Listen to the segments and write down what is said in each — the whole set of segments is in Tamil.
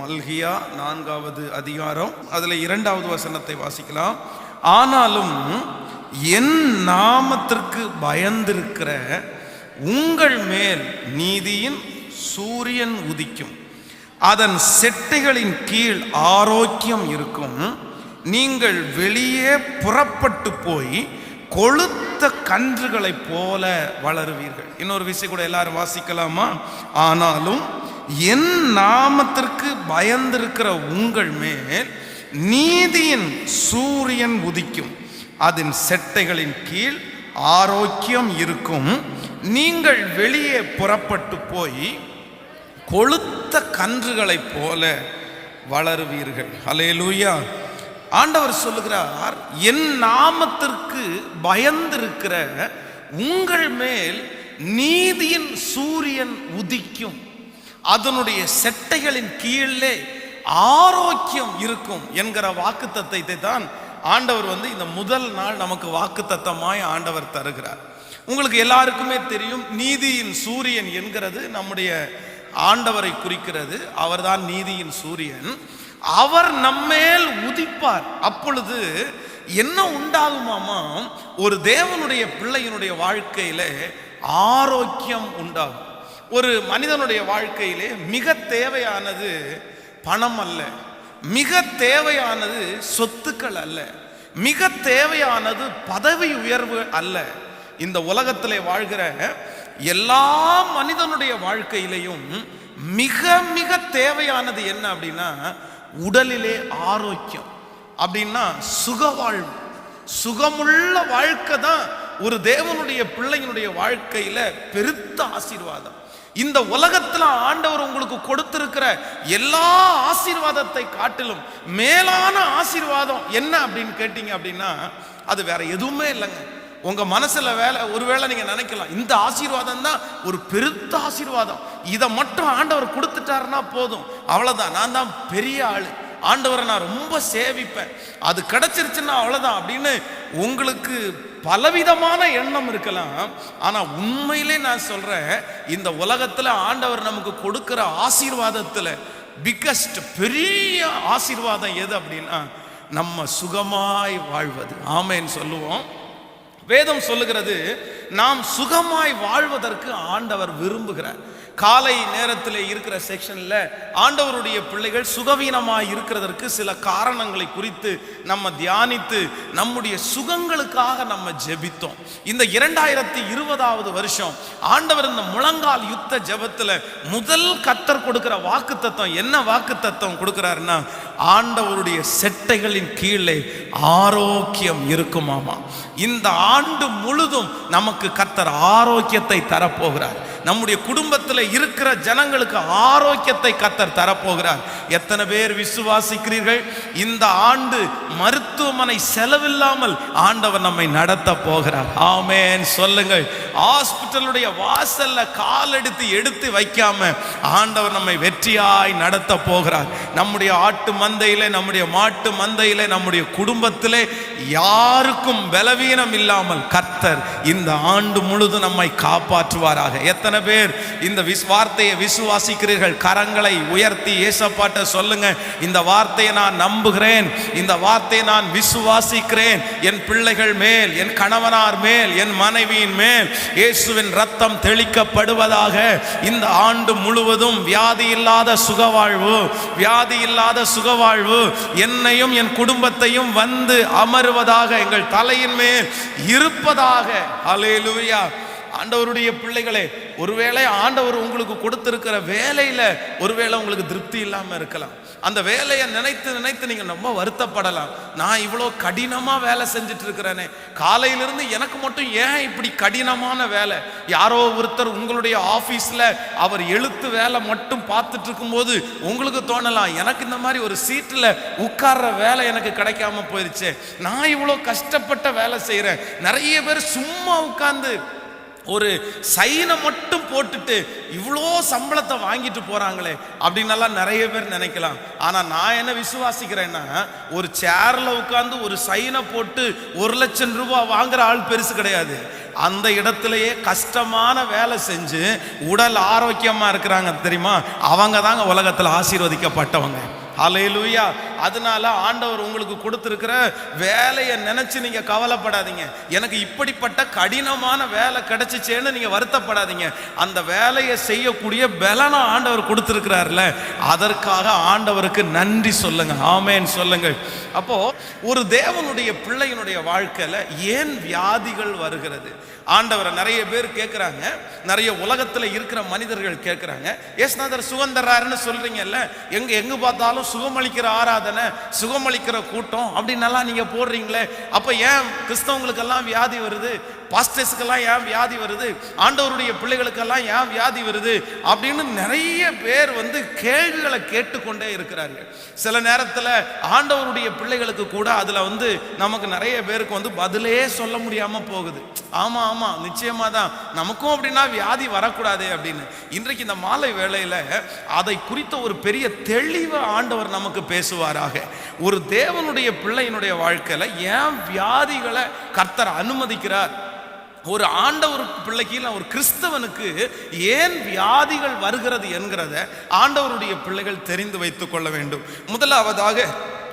மல்கியா நான்காவது அதிகாரம் அதில் இரண்டாவது வசனத்தை வாசிக்கலாம். ஆனாலும் என் நாமத்திற்கு பயந்திருக்கிற உங்கள் மேல் நீதியின் சூரியன் உதிக்கும். அதன் செட்டைகளின் கீழ் ஆரோக்கியம் இருக்கும். நீங்கள் வெளியே புறப்பட்டு போய் கொளுத்த கன்றுகளைப் போல வளருவீர்கள். இன்னொரு விஷயம் கூட எல்லாரும் வாசிக்கலாமா? ஆனாலும் என் நாமத்திற்கு பயந்திருக்கிற உங்கள் மேல் நீதியின் சூரியன் உதிக்கும். அதன் செட்டைகளின் கீழ் ஆரோக்கியம் இருக்கும். நீங்கள் வெளியே புறப்பட்டு போய் கொளுத்த கன்றுகளைப் போல வளருவீர்கள். ஹalleluya. ஆண்டவர் சொல்லுகிறார் என் நாமத்திற்கு பயந்திருக்கிற உங்கள் மேல் நீதியின் சூரியன் உதிக்கும். அதனுடைய செட்டைகளின் கீழே ஆரோக்கியம் இருக்கும் என்கிற வாக்குத்தத்தத்தை தான் ஆண்டவர் வந்து இந்த முதல் நாள் நமக்கு வாக்குத்தத்தமாய் ஆண்டவர் தருகிறார். உங்களுக்கு எல்லாருக்குமே தெரியும் நீதியின் சூரியன் என்கிறது நம்முடைய ஆண்டவரை குறிக்கிறது. அவர்தான் நீதியின் சூரியன். அவர் நம்மேல் உதிப்பார். அப்பொழுது என்ன உண்டாகுமாமா? ஒரு தேவனுடைய பிள்ளையினுடைய வாழ்க்கையில ஆரோக்கியம் உண்டாகும். ஒரு மனிதனுடைய வாழ்க்கையிலே மிக தேவையானது பணம் அல்ல. மிக தேவையானது சொத்துக்கள் அல்ல. மிக தேவையானது பதவி உயர்வு அல்ல. இந்த உலகத்திலே வாழ்கிற எல்லா மனிதனுடைய வாழ்க்கையிலையும் மிக மிக தேவையானது என்ன அப்படின்னா உடலிலே ஆரோக்கியம். அப்படின்னா சுக வாழ்வு. சுகமுள்ள வாழ்க்கை தான் ஒரு தேவனுடைய பிள்ளைங்களுடைய வாழ்க்கையில பெருத்த ஆசீர்வாதம். இந்த உலகத்தில் ஆண்டவர் உங்களுக்கு கொடுத்திருக்கிற எல்லா ஆசீர்வாதத்தை காட்டிலும் மேலான ஆசீர்வாதம் என்ன அப்படின்னு கேட்டீங்க அப்படின்னா அது வேற எதுவுமே இல்லைங்க. உங்க மனசுல வேலை ஒருவேளை நீங்க நினைக்கலாம் இந்த ஆசீர்வாதம் தான் ஒரு பெருத்த ஆசீர்வாதம். இதை மட்டும் ஆண்டவர் கொடுத்துட்டாருன்னா போதும். அவ்வளவுதான். நான் தான் பெரிய ஆளு. ஆண்டவரை நான் ரொம்ப சேவிப்பேன். அது கிடைச்சிருச்சுன்னா அவ்வளவுதான் அப்படின்னு உங்களுக்கு பலவிதமான எண்ணம் இருக்கலாம். ஆனால் உண்மையிலே நான் சொல்கிறேன் இந்த உலகத்தில் ஆண்டவர் நமக்கு கொடுக்குற ஆசீர்வாதத்தில் பிக்கஸ்ட் பெரிய ஆசீர்வாதம் எது அப்படின்னா நம்ம சுகமாய் வாழ்வது. ஆமேன்னு சொல்லுவோம். வேதம் சொல்லுகிறது நாம் சுகமாய் வாழ்வதற்கு ஆண்டவர் விரும்புகிறார். காலை நேரத்தில் இருக்கிற செக்ஷனில் ஆண்டவருடைய பிள்ளைகள் சுகவீனமாக இருக்கிறதற்கு சில காரணங்களை குறித்து நம்ம தியானித்து நம்முடைய சுகங்களுக்காக நம்ம ஜெபித்தோம். இந்த இரண்டாயிரத்தி இருபதாவது வருஷம் ஆண்டவர் இந்த முழங்கால் யுத்த ஜபத்தில் முதல் கத்தர் கொடுக்குற வாக்கு தத்துவம் என்ன வாக்கு தத்துவம் கொடுக்குறாருன்னா ஆண்டவருடைய செட்டைகளின் கீழே ஆரோக்கியம் இருக்குமாமா? இந்த ஆண்டு முழுதும் நமக்கு கத்தர் ஆரோக்கியத்தை தரப்போகிறார். நம்முடைய குடும்பத்தில் இருக்கிற ஜனங்களுக்கு ஆரோக்கியத்தை கத்தர் தரப்போகிறார். எத்தனை பேர் விசுவாசிக்கிறீர்கள்? இந்த ஆண்டு மருத்துவமனை செலவில்லாமல் ஆண்டவர் நம்மை நடத்த போகிறார். ஆமேன். சொல்லுங்கள். ஹாஸ்பிட்டலுடைய வாசல்ல கால் எடுத்து எடுத்து வைக்காம ஆண்டவர் நம்மை வெற்றியாய் நடத்த போகிறார். நம்முடைய ஆட்டு மந்தையிலே நம்முடைய மாட்டு மந்தையிலே நம்முடைய குடும்பத்திலே யாருக்கும் பலவீனம் இல்லாமல் கத்தர் இந்த ஆண்டு முழுதும் நம்மை காப்பாற்றுவாராக. எத்தனை பேர் இந்த விஸ் வார்த்தையை விசுவாசிக்கிறீர்கள்? கரங்களை உயர்த்தி ஏசப்பாட்ட சொல்லுங்க. இந்த வார்த்தையை நான் நம்புகிறேன். இந்த வார்த்தையை நான் விசுவாசிக்கிறேன். என் பிள்ளைகள் மேல் என் கணவனார் மேல் என் மனைவியின் மேல் இயேசுவின் ரத்தம் தெளிக்கப்படுவதாக இந்த ஆண்டு முழுவதும் வியாதி இல்லாத சுகவாழ்வு வியாதி இல்லாத சுகவாழ்வு என்னையும் என் குடும்பத்தையும் வந்து அமருவதாக எங்கள் தலையின் மேல் இருப்பதாக. அலேலுயா ஆண்டவருடைய பிள்ளைகளே ஒருவேளை ஆண்டவர் உங்களுக்கு கொடுத்திருக்கிற வேலையில ஒருவேளை உங்களுக்கு திருப்தி இல்லாம இருக்கலாம். அந்த வேலையை நினைத்து நினைத்து நீங்க ரொம்ப வருத்தப்படலாம். நான் இவ்வளோ கடினமா வேலை செஞ்சுட்டு இருக்கிறேனே காலையிலிருந்து எனக்கு மட்டும் ஏன் இப்படி கடினமான வேலை? யாரோ ஒருத்தர் உங்களுடைய ஆஃபீஸில் அவர் எழுத்து வேலை மட்டும் பார்த்துட்டு இருக்கும்போது உங்களுக்கு தோணலாம் எனக்கு இந்த மாதிரி ஒரு சீட்டில் உட்கார்ற வேலை எனக்கு கிடைக்காம போயிருச்சு. நான் இவ்வளோ கஷ்டப்பட்ட வேலை செய்கிறேன் நிறைய பேர் சும்மா உட்கார்ந்து ஒரு சைனை மட்டும் போட்டுட்டு இவ்வளோ சம்பளத்தை வாங்கிட்டு போகிறாங்களே அப்படின்னெல்லாம் நிறைய பேர் நினைக்கலாம். ஆனால் நான் என்ன விசுவாசிக்கிறேன்னா ஒரு சேரில் உட்காந்து ஒரு சைனை போட்டு ஒரு லட்சம் ரூபா வாங்குற ஆள் பெருசு கிடையாது. அந்த இடத்துலையே கஷ்டமான வேலை செஞ்சு உடல் ஆரோக்கியமாக இருக்கிறாங்க தெரியுமா? அவங்க தாங்க உலகத்தில் ஆசீர்வதிக்கப்பட்டவங்க. அலையிலூயா அதனால ஆண்டவர் உங்களுக்கு கொடுத்துருக்கிற வேலையை நினைச்சு நீங்க கவலைப்படாதீங்க. எனக்கு இப்படிப்பட்ட கடினமான வேலை கிடைச்சிச்சேன்னு நீங்க வருத்தப்படாதீங்க. அந்த வேலையை செய்யக்கூடிய பலனை ஆண்டவர் கொடுத்திருக்கிறார்ல. அதற்காக ஆண்டவருக்கு நன்றி சொல்லுங்க. ஆமேன்னு சொல்லுங்க அப்போ ஒரு தேவனுடைய பிள்ளையினுடைய வாழ்க்கையில ஏன் வியாதிகள் வருகிறது? ஆண்டவரை நிறைய பேர் கேட்குறாங்க நிறைய உலகத்தில் இருக்கிற மனிதர்கள் கேட்குறாங்க ஏசுநாதர் சுகந்தராருன்னு சொல்றீங்கல்ல. எங்க எங்க பார்த்தாலும் சுகமளிக்கிற ஆராதனை சுகமளிக்கிற கூட்டம் அப்படின்னெல்லாம் நீங்க போடுறீங்களே. அப்ப ஏன் கிறிஸ்தவங்களுக்கெல்லாம் வியாதி வருது? பாஸ்டர்ஸுக்கெல்லாம் ஏன் வியாதி வருது? ஆண்டவருடைய பிள்ளைகளுக்கெல்லாம் ஏன் வியாதி வருது? அப்படின்னு நிறைய பேர் வந்து கேள்விகளை கேட்டுக்கொண்டே இருக்கிறார்கள். சில நேரத்தில் ஆண்டவருடைய பிள்ளைகளுக்கு கூட அதில் வந்து நமக்கு நிறைய பேருக்கு வந்து பதிலே சொல்ல முடியாமல் போகுது. ஆமா ஆமா நிச்சயமா தான். நமக்கும் அப்படின்னா வியாதி வரக்கூடாது அப்படின்னு. இன்றைக்கு இந்த மாலை வேளையில் அதை குறித்த ஒரு பெரிய தெளிவை ஆண்டவர் நமக்கு பேசுவாராக. ஒரு தேவனுடைய பிள்ளையினுடைய வாழ்க்கையில ஏன் வியாதிகளை கர்த்தர் அனுமதிக்கிறார்? ஒரு ஆண்டவர் பிள்ளைக்கு இல்லை ஒரு கிறிஸ்தவனுக்கு ஏன் வியாதிகள் வருகிறது என்கிறத ஆண்டவருடைய பிள்ளைகள் தெரிந்து வைத்துக் கொள்ள வேண்டும். முதலாவதாக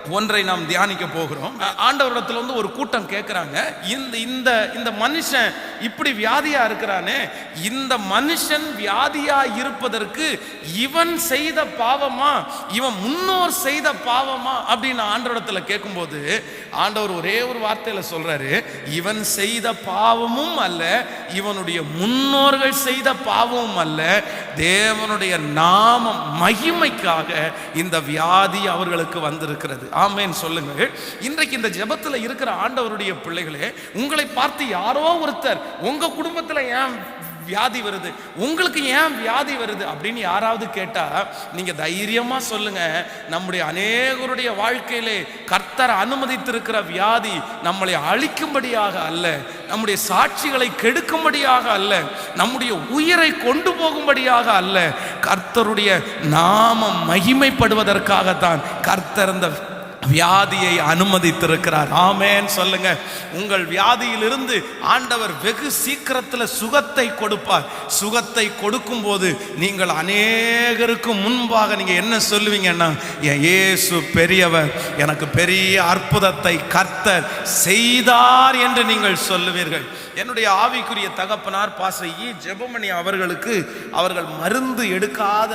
ஒன்றை நாம் தியானிக்க போகிறோம். ஆண்டவரிடத்துல வந்து ஒரு கூட்டம் கேட்குறாங்க இந்த இந்த இந்த மனுஷன் இப்படி வியாதியா இருக்கிறானே. இந்த மனுஷன் வியாதியா இருப்பதற்கு இவன் செய்த பாவமா இவன் முன்னோர் செய்த பாவமா அப்படின்னு ஆண்டவரிடத்துல கேட்கும்போது ஆண்டவர் ஒரே ஒரு வார்த்தையில சொல்றாரு. இவன் செய்த பாவமும் அல்ல இவனுடைய முன்னோர்கள் செய்த பாவமும் அல்ல. தேவனுடைய நாமம் மகிமைக்காக இந்த வியாதி அவர்களுக்கு வந்திருக்கிறது. ஆமேன்னு சொல்லுங்கள். இன்றைக்கு இந்த ஜபத்தில் இருக்கிற ஆண்டவருடைய பிள்ளைகளே உங்களை பார்த்து யாரோ ஒருத்தர் உங்கள் குடும்பத்தில் ஏன் வியாதி வருது? உங்களுக்கு ஏன் வியாதி வருது? அப்படின்னு யாராவது கேட்டால் நீங்கள் தைரியமாக சொல்லுங்க. நம்முடைய அநேகருடைய வாழ்க்கையிலே கர்த்தர் அனுமதித்திருக்கிற வியாதி நம்மளை அழிக்கும்படியாக அல்ல. நம்முடைய சாட்சிகளை கெடுக்கும்படியாக அல்ல. நம்முடைய உயிரை கொண்டு போகும்படியாக அல்ல. கர்த்தருடைய நாமம் மகிமைப்படுவதற்காகத்தான் கர்த்தர் இந்த வியாதியை அனுமதித்திருக்கிறார். ஆமேன். சொல்லுங்க. உங்கள் வியாதியிலிருந்து ஆண்டவர் வெகு சீக்கிரத்தில் சுகத்தை கொடுப்பார். சுகத்தை கொடுக்கும் போது நீங்கள் அநேகருக்கு முன்பாக நீங்கள் என்ன சொல்லுவீங்கன்னா என் இயேசு பெரியவர் எனக்கு பெரிய அற்புதத்தை கர்த்தர் செய்தார் என்று நீங்கள் சொல்லுவீர்கள். என்னுடைய ஆவிக்குரிய தகப்பனார் பாச இ. ஜெபமணி அவர்களுக்கு அவர்கள் மருந்து எடுக்காத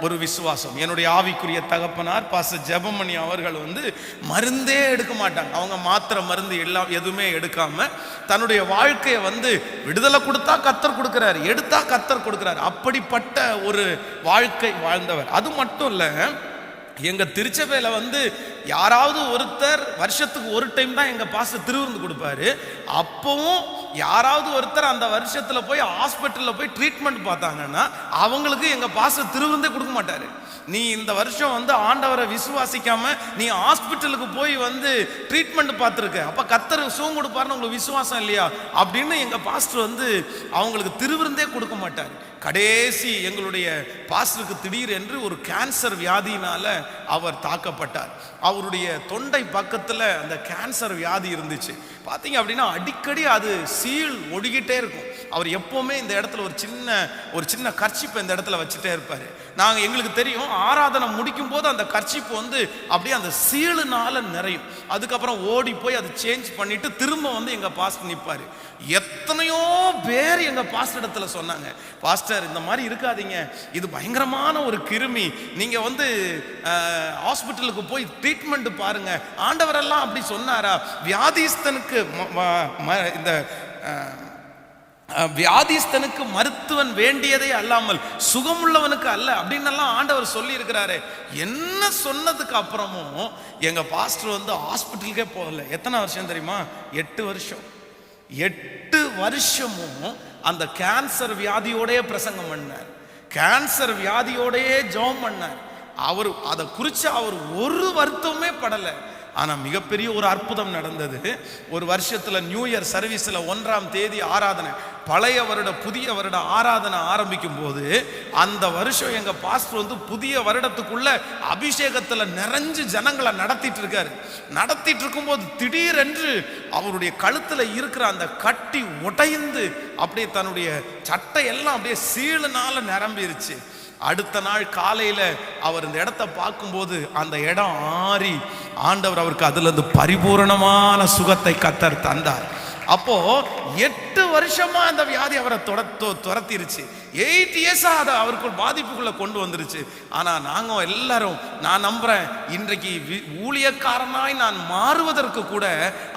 ஒரு விசுவாசம். என்னுடைய ஆவிக்குரிய தகப்பனார் பாச ஜெபமணி அவர்கள் வந்து மருந்தே எடுக்க மாட்டாங்க. அவங்க மாத்திரை மருந்து எல்லாம் எதுவுமே எடுக்காம தன்னுடைய வாழ்க்கையை வந்து விடுதலை கொடுத்தா கத்தர் கொடுக்கிறாரு எடுத்தா கத்தர் கொடுக்குறாரு. அப்படிப்பட்ட ஒரு வாழ்க்கை வாழ்ந்தவர். அது மட்டும் இல்லை எங்க திருச்சபையில் வந்து யாராவது ஒருத்தர் வருஷத்துக்கு ஒரு டைம் தான் எங்க பாச திருவிருந்து கொடுப்பாரு. அப்பவும் யாராவது ஒருத்தர் அந்த வருஷத்துல போய் ஹாஸ்பிட்டலில் போய் ட்ரீட்மெண்ட் பார்த்தாங்கன்னா அவங்களுக்கு எங்க பாச திருவிருந்தே கொடுக்க மாட்டாரு. நீ இந்த வருஷம் வந்து ஆண்டவரை விசுவாசிக்காம நீ ஹாஸ்பிட்டலுக்கு போய் வந்து ட்ரீட்மெண்ட் பார்த்துருக்க. அப்ப கத்தர் சுகம் கொடுப்பாருன்னு உங்களுக்கு விசுவாசம் இல்லையா? அப்படின்னு எங்க பாஸ்டர் வந்து அவங்களுக்கு திருவிருந்தே கொடுக்க மாட்டார். கடைசி எங்களுடைய பாஸ்டருக்கு திடீர் என்று ஒரு கேன்சர் வியாதியினால அவர் தாக்கப்பட்டார். அவருடைய தொண்டை பக்கத்தில் அந்த கேன்சர் வியாதி இருந்துச்சு. பார்த்தீங்க அப்படின்னா அடிக்கடி அது சீல் ஒடிக்கிட்டே இருக்கும். அவர் எப்போவுமே இந்த இடத்துல ஒரு சின்ன ஒரு சின்ன கர்ச்சிப்பை இந்த இடத்துல வச்சுட்டே இருப்பார். நாங்கள் எங்களுக்கு தெரியும் ஆராதனை முடிக்கும் போது அந்த கர்ச்சிப்பு வந்து அப்படியே அந்த சீலுனால நிறையும். அதுக்கப்புறம் ஓடி போய் அதை சேஞ்ச் பண்ணிட்டு திரும்ப வந்து எங்கள் பாஸ்டர் நிற்பார் எத்தனையோ பேர் எங்கள் பாஸ்டர் இடத்துல சொன்னாங்க. பாஸ்டர் இந்த மாதிரி இருக்காதீங்க. இது பயங்கரமான ஒரு கிருமி. நீங்கள் வந்து ஹாஸ்பிட்டலுக்கு போய் ட்ரீட்மெண்ட் பாருங்க. ஆண்டவரெல்லாம் அப்படி சொன்னாரா? வியாதிஸ்தனுக்கு இந்த வியாதிஸ்தனுக்கு மருத்துவன் வேண்டியதே அல்லாமல் சுகமுள்ளவனுக்கு அல்ல அப்படின்னு எல்லாம் ஆண்டவர் சொல்லி இருக்கிறாரு என்ன சொன்னதுக்கு அப்புறமும் எங்க பாஸ்டர் வந்து ஹாஸ்பிட்டலுக்கே போகல. எத்தனை வருஷம் தெரியுமா? எட்டு வருஷம். எட்டு வருஷமும் அந்த கேன்சர் வியாதியோடயே பிரசங்கம் பண்ணார். கேன்சர் வியாதியோடயே ஜெபம் பண்ணார். அவர் அதை குறித்து அவர் ஒரு வருத்தமே படலை. ஆனால் மிகப்பெரிய ஒரு அற்புதம் நடந்தது. ஒரு வருஷத்தில் நியூ இயர் சர்வீஸில் ஒன்றாம் தேதி ஆராதனை. பழைய வருட புதிய வருட ஆராதனை ஆரம்பிக்கும் போது அந்த வருஷம் எங்கள் பாஸ்டர் வந்து புதிய வருடத்துக்குள்ள அபிஷேகத்தில் நிறைஞ்சு ஜனங்களை நடத்திட்டு இருக்காரு. நடத்திட்டு இருக்கும்போது திடீரென்று அவருடைய கழுத்தில் இருக்கிற அந்த கட்டி உடைந்து அப்படியே தன்னுடைய சட்டை எல்லாம் அப்படியே சீழுனால நிரம்பிருச்சு. அடுத்த நாள் காலையில் அவர் இந்த இடத்த பார்க்கும்போது அந்த இடம் ஆறி ஆண்டவர் அவருக்கு அதுலேருந்து பரிபூர்ணமான பரிபூரணமான சுகத்தை கத்தர் தந்தார். அப்போ எட்டு வருஷமா அந்த வியாதி அவரை துரத்திருச்சு. எயிட் இயர்ஸாக அதை அவருக்குள் பாதிப்புக்குள்ளே கொண்டு வந்துருச்சு. ஆனால் நாங்கள் எல்லாரும் நான் நம்புறேன் இன்றைக்கு ஊழியக்காரனாய் நான் மாறுவதற்கு கூட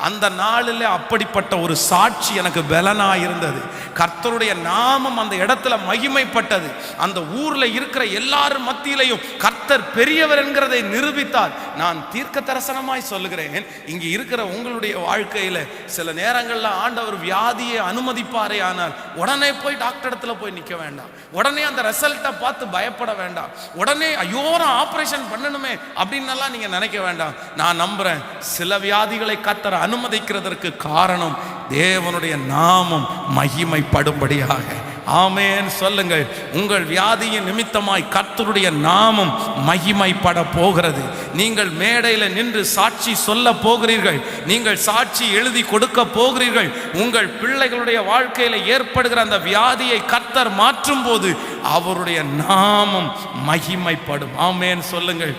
அந்த நாளில் அப்படிப்பட்ட ஒரு சாட்சி எனக்கு பலனாக இருந்தது. கர்த்தருடைய நாமம் அந்த இடத்துல மகிமைப்பட்டது. அந்த ஊரில் இருக்கிற எல்லாரும் மத்தியிலையும் கர்த்தர் பெரியவர் என்கிறதை நிரூபித்தார். நான் தீர்க்க தரிசனமாய் சொல்லுகிறேன் இங்கே இருக்கிற உங்களுடைய வாழ்க்கையில் சில நேரங்களில் ஆண்டவர் வியாதியை அனுமதிப்பாரே ஆனால் உடனே போய் டாக்டர் இடத்துல போய் நிற்க வேண்டாம். உடனே அந்த ரிசல்ட்டை பார்த்து பயப்பட வேண்டாம். உடனே ஐயோ நான் ஆப்ரேஷன் பண்ணணுமே அப்படின்னு எல்லாம் நீங்க நினைக்க வேண்டாம். நான் நம்புறேன் சில வியாதிகளை கத்தர அனுமதிக்கிறதற்கு காரணம் தேவனுடைய நாமம் மகிமைப்படும்படியாக. ஆமேன்னு சொல்லுங்கள். உங்கள் வியாதியின் நிமித்தமாய் கர்த்தருடைய நாமம் மகிமைப்பட போகிறது. நீங்கள் மேடையில் நின்று சாட்சி சொல்ல போகிறீர்கள். நீங்கள் சாட்சி எழுதி கொடுக்க போகிறீர்கள். உங்கள் பிள்ளைகளுடைய வாழ்க்கையில் ஏற்படுகிற அந்த வியாதியை கர்த்தர் மாற்றும் போது அவருடைய நாமம் மகிமைப்படும். ஆமேன்னு சொல்லுங்கள்.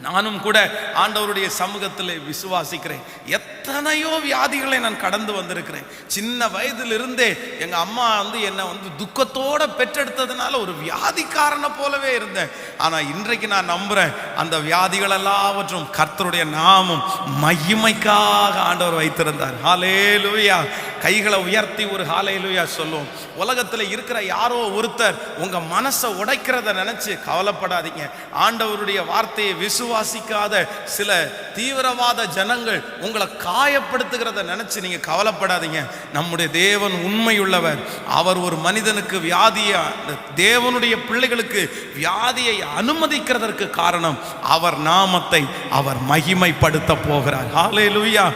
நானும் கூட ஆண்டவருடைய சமூகத்தில் விசுவாசிக்கிறேன். எத்தனையோ வியாதிகளை நான் கடந்து வந்திருக்கிறேன். சின்ன வயதிலிருந்தே எங்கள் அம்மா வந்து என்னை வந்து துக்கத்தோடு பெற்றெடுத்ததுனால ஒரு வியாதிக்காரனை போலவே இருந்தேன். ஆனால் இன்றைக்கு நான் நம்புகிறேன் அந்த வியாதிகள் எல்லாவற்றும் கர்த்தருடைய நாமம் மகிமைக்காக ஆண்டவர் வைத்திருந்தார். ஹalleluya. கைகளை உயர்த்தி ஒரு ஹalleluya சொல்லுவோம் உலகத்தில் இருக்கிற யாரோ ஒருத்தர் உங்க மனசை உடைக்கிறத நினைச்சு கவலைப்படாதீங்க. ஆண்டவருடைய வார்த்தையை விசுவாசிக்காத சில தீவிரவாத ஜனங்கள் உங்களை காயப்படுத்துகிறத நினைச்சு நீங்க கவலைப்படாதீங்க. நம்முடைய தேவன் உண்மையுள்ளவர். அவர் ஒரு மனிதனுக்கு வியாதியை தேவனுடைய பிள்ளைகளுக்கு வியாதியை அனுமதிக்கிறதற்கு காரணம் அவர் நாமத்தை அவர் மகிமைப்படுத்த போகிறார். ஹalleluya.